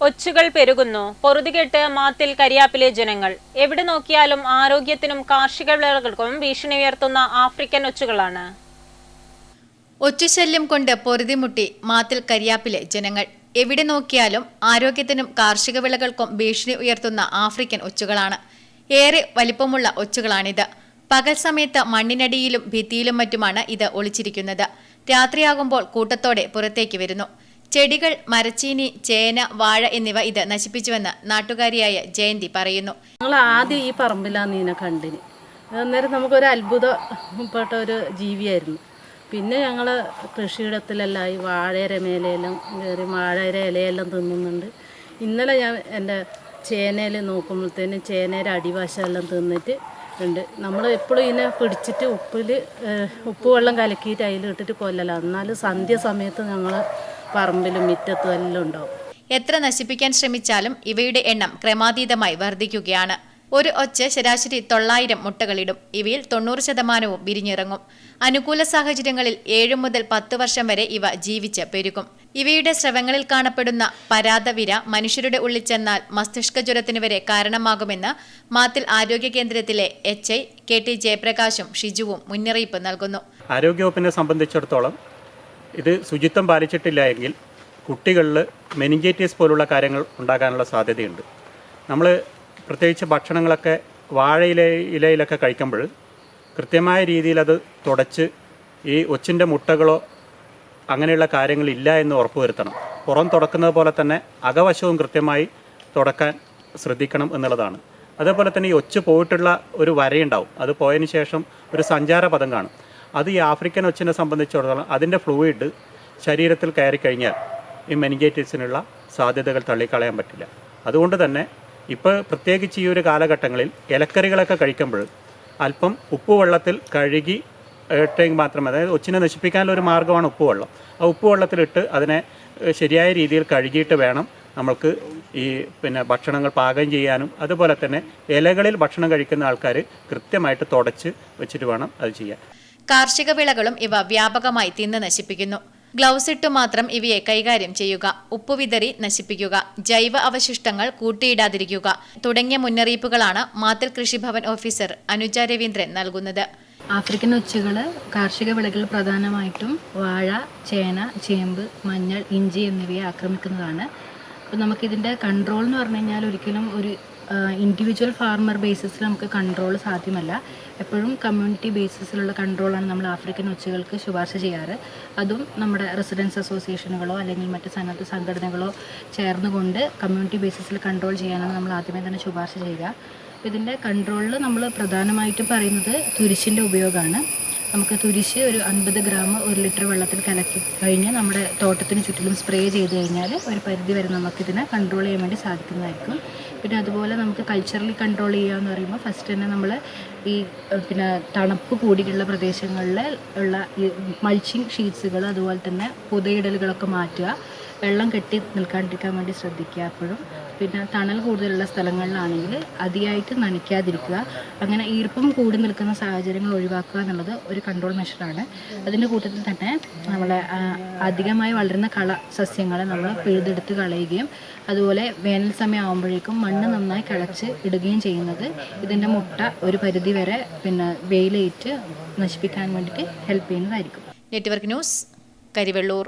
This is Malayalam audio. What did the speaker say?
ഒച്ചുകൾ പെരുകുന്നു. പൊറുതികെട്ട് മാത്തിൽ കരിയാപ്പിലെ ജനങ്ങൾ. എവിടെ നോക്കിയാലും ആരോഗ്യത്തിനും കാർഷിക വിളകൾക്കും ഭീഷണി ഉയർത്തുന്ന ആഫ്രിക്കൻ ഒച്ചുകളാണ്. ഒച്ചുശല്യം കൊണ്ട് പൊറുതിമുട്ടി മാത്തിൽ കരിയാപ്പിലെ ജനങ്ങൾ. എവിടെ നോക്കിയാലും ആരോഗ്യത്തിനും കാർഷിക വിളകൾക്കും ഭീഷണി ഉയർത്തുന്ന ആഫ്രിക്കൻ ഒച്ചുകളാണ്. ഏറെ വലിപ്പമുള്ള ഒച്ചുകളാണിത്. പകൽ സമയത്ത് മണ്ണിനടിയിലും ഭിത്തിയിലും മറ്റുമാണ് ഇത് ഒളിച്ചിരിക്കുന്നത്. രാത്രിയാകുമ്പോൾ കൂട്ടത്തോടെ പുറത്തേക്ക് വരുന്നു. ചെടികൾ മരച്ചീനി ചേന വാഴ എന്നിവ ഇത് നശിപ്പിച്ചുവെന്ന് നാട്ടുകാരിയായ ജയന്തി പറയുന്നു. ഞങ്ങൾ ആദ്യം ഈ പറമ്പിലാണ് ഇതിനെ കണ്ടിന്. അന്നേരം നമുക്കൊരു അത്ഭുതപ്പെട്ട ഒരു ജീവിയായിരുന്നു. പിന്നെ ഞങ്ങൾ കൃഷിയിടത്തിലെല്ലാം ഈ വാഴയുടെ മേലെയെല്ലാം കയറി വാഴയുടെ ഇലയെല്ലാം തിന്നുന്നുണ്ട്. ഇന്നലെ ഞാൻ എന്റെ ചേനയിൽ നോക്കുമ്പോഴത്തേനും ചേനയുടെ അടിവശമെല്ലാം തിന്നിട്ട് ഉണ്ട്. നമ്മൾ എപ്പോഴും ഇതിനെ പിടിച്ചിട്ട് ഉപ്പിൽ ഉപ്പ് വെള്ളം കലക്കിയിട്ട് അതിലിട്ടിട്ട് കൊല്ലല. എന്നാലും സന്ധ്യ സമയത്ത് ഞങ്ങൾ പറമ്പിലും മുറ്റത്തും എല്ലാം ഉണ്ടാവും. എത്ര നശിപ്പിക്കാൻ ശ്രമിച്ചാലും ഇവയുടെ എണ്ണം ക്രമാതീതമായി വർദ്ധിക്കുകയാണ്. ഒരു ഒച്ച ശരാശരി തൊള്ളായിരം മുട്ടകളിടും. ഇവയിൽ തൊണ്ണൂറ് ശതമാനവും വിരിഞ്ഞിറങ്ങും. അനുകൂല സാഹചര്യങ്ങളിൽ ഏഴു മുതൽ പത്ത് വർഷം വരെ ഇവ ജീവിച്ച് പെരുകും. ഇവയുടെ ശ്രവങ്ങളിൽ കാണപ്പെടുന്ന പരാതവിര മനുഷ്യരുടെ ഉള്ളിൽ ചെന്നാൽ മസ്തിഷ്ക ജ്വരത്തിന് വരെ കാരണമാകുമെന്ന് മാത്തിൽ ആരോഗ്യ കേന്ദ്രത്തിലെ എച്ച് ഐ കെ ടി ജയപ്രകാശും ഷിജുവും മുന്നറിയിപ്പ് നൽകുന്നു. ആരോഗ്യവകുപ്പിനെ സംബന്ധിച്ചിടത്തോളം ഇത് ശുചിത്വം പാലിച്ചിട്ടില്ല എങ്കിൽ കുട്ടികളിൽ മെനിഞ്ചൈറ്റിസ് പോലുള്ള കാര്യങ്ങൾ ഉണ്ടാകാനുള്ള സാധ്യതയുണ്ട്. നമ്മൾ പ്രത്യേകിച്ച് ഭക്ഷണങ്ങളൊക്കെ വാഴയില ഇലയിലൊക്കെ കഴിക്കുമ്പോൾ കൃത്യമായ രീതിയിൽ അത് തുടച്ച് ഈ ഒച്ചിന്റെ മുട്ടകളോ അങ്ങനെയുള്ള കാര്യങ്ങളില്ല എന്ന് ഉറപ്പുവരുത്തണം പുറം തുടക്കുന്നത് പോലെ തന്നെ അകവശവും കൃത്യമായി തുടക്കാൻ ശ്രദ്ധിക്കണം എന്നുള്ളതാണ്. അതേപോലെ തന്നെ ഈ ഒച്ച് പോയിട്ടുള്ള ഒരു വരയുണ്ടാവും. അത് പോയതിന് ശേഷം ഒരു സഞ്ചാര പദം കാണും. അത് ഈ ആഫ്രിക്കൻ ഒച്ചിനെ സംബന്ധിച്ചിടത്തോളം അതിന്റെ ഫ്ലൂയിഡ് ശരീരത്തിൽ കയറി കഴിഞ്ഞാൽ ഈ മെനിഞ്ചൈറ്റിസിനുള്ള സാധ്യതകൾ തള്ളിക്കളയാൻ പറ്റില്ല. അതുകൊണ്ട് തന്നെ ഇപ്പോൾ പ്രത്യേകിച്ച് ഈ ഒരു കാലഘട്ടങ്ങളിൽ ഇലക്കറികളൊക്കെ കഴിക്കുമ്പോൾ അല്പം ഉപ്പുവെള്ളത്തിൽ കഴുകി ഇട്ടെങ്കിൽ മാത്രം അതായത് ഒച്ചിനെ നശിപ്പിക്കാനുള്ള ഒരു മാർഗമാണ് ഉപ്പുവെള്ളം. ആ ഉപ്പുവെള്ളത്തിലിട്ട് അതിനെ ശരിയായ രീതിയിൽ കഴുകിയിട്ട് വേണം നമ്മൾക്ക് ഈ പിന്നെ ഭക്ഷണങ്ങൾ പാകം ചെയ്യാനും. അതുപോലെ തന്നെ ഇലകളിൽ ഭക്ഷണം കഴിക്കുന്ന ആൾക്കാർ കൃത്യമായിട്ട് തുടച്ച് വെച്ചിട്ട് വേണം അത് ചെയ്യാൻ. കാർഷിക വിളകളും ഇവ വ്യാപകമായി തിന്ന് നശിപ്പിക്കുന്നു. ഗ്ലൗസ് ഇട്ടു മാത്രം ഇവയെ കൈകാര്യം ചെയ്യുക. ഉപ്പുവിതറി നശിപ്പിക്കുക. ജൈവ അവശിഷ്ടങ്ങൾ കൂട്ടിയിടാതിരിക്കുക. തുടങ്ങിയ മുന്നറിയിപ്പുകളാണ് മാത്തിൽ കൃഷിഭവൻ ഓഫീസർ അനുജ രവീന്ദ്രൻ നൽകുന്നത്. ആഫ്രിക്കൻ ഒച്ചകൾ കാർഷിക വിളകൾ പ്രധാനമായിട്ടും വാഴ ചേന ചേമ്പ് മഞ്ഞൾ ഇഞ്ചി എന്നിവയെ ആക്രമിക്കുന്നതാണ്. അപ്പോൾ നമുക്കിതിന്റെ കൺട്രോൾ എന്ന് പറഞ്ഞു കഴിഞ്ഞാൽ ഒരിക്കലും ഒരു ഇൻഡിവിജ്വൽ ഫാർമർ ബേസിസിൽ നമുക്ക് കൺട്രോൾ സാധ്യമല്ല. എപ്പോഴും കമ്മ്യൂണിറ്റി ബേസിസിലുള്ള കൺട്രോളാണ് നമ്മൾ ആഫ്രിക്കൻ ഒച്ചകൾക്ക് ശുപാർശ ചെയ്യാറ്. അതും നമ്മുടെ റെസിഡൻസ് അസോസിയേഷനുകളോ അല്ലെങ്കിൽ മറ്റ് സന്നദ്ധ സംഘടനകളോ ചേർന്നുകൊണ്ട് കമ്മ്യൂണിറ്റി ബേസിസിൽ കൺട്രോൾ ചെയ്യാനാണ് നമ്മൾ ആദ്യമേ തന്നെ ശുപാർശ ചെയ്യുക. ഇതിന്റെ കൺട്രോളിൽ നമ്മൾ പ്രധാനമായിട്ടും പറയുന്നത് തുരിശിന്റെ ഉപയോഗമാണ്. നമുക്ക് തുരിശ് ഒരു അൻപത് ഗ്രാം ഒരു ലിറ്റർ വെള്ളത്തിൽ കലക്കി കഴിഞ്ഞ് നമ്മുടെ തോട്ടത്തിന് ചുറ്റിലും സ്പ്രേ ചെയ്ത് കഴിഞ്ഞാൽ ഒരു പരിധി വരെ നമുക്കിതിനെ കൺട്രോൾ ചെയ്യാൻ വേണ്ടി സാധിക്കുന്നതായിരിക്കും. പിന്നെ അതുപോലെ നമുക്ക് കൾച്ചറലി കൺട്രോൾ ചെയ്യുക എന്ന് പറയുമ്പോൾ ഫസ്റ്റ് തന്നെ നമ്മൾ ഈ പിന്നെ തണുപ്പ് കൂടിയുള്ള പ്രദേശങ്ങളിൽ ഉള്ള ഈ മൾച്ചിങ് ഷീറ്റ്സുകൾ അതുപോലെ തന്നെ പുതയിടലുകളൊക്കെ മാറ്റുക. വെള്ളം കെട്ടി നിൽക്കാണ്ടിരിക്കാൻ വേണ്ടി ശ്രദ്ധിക്കുക എപ്പോഴും പിന്നെ തണൽ കൂടുതലുള്ള സ്ഥലങ്ങളിലാണെങ്കിൽ അതിയായിട്ട് നനയ്ക്കാതിരിക്കുക. അങ്ങനെ ഈർപ്പം കൂടി നിൽക്കുന്ന സാഹചര്യങ്ങൾ ഒഴിവാക്കുക എന്നുള്ളത് ഒരു കൺട്രോൾ മെഷറാണ് അതിന്റെ കൂട്ടത്തിൽ തന്നെ നമ്മളെ അധികമായി വളരുന്ന കള സസ്യങ്ങളെ നമ്മൾ പിഴുതെടുത്ത് കളയുകയും അതുപോലെ വേനൽ സമയം ആകുമ്പോഴേക്കും മണ്ണ് നന്നായി കിളച്ച് ഇടുകയും ചെയ്യുന്നത് ഇതിന്റെ മുട്ട ഒരു പരിധി വരെ പിന്നെ വെയിലേറ്റ് നശിപ്പിക്കാൻ വേണ്ടിയിട്ട് ഹെൽപ്പ് ചെയ്യുന്നതായിരിക്കും. Network news Karivellur.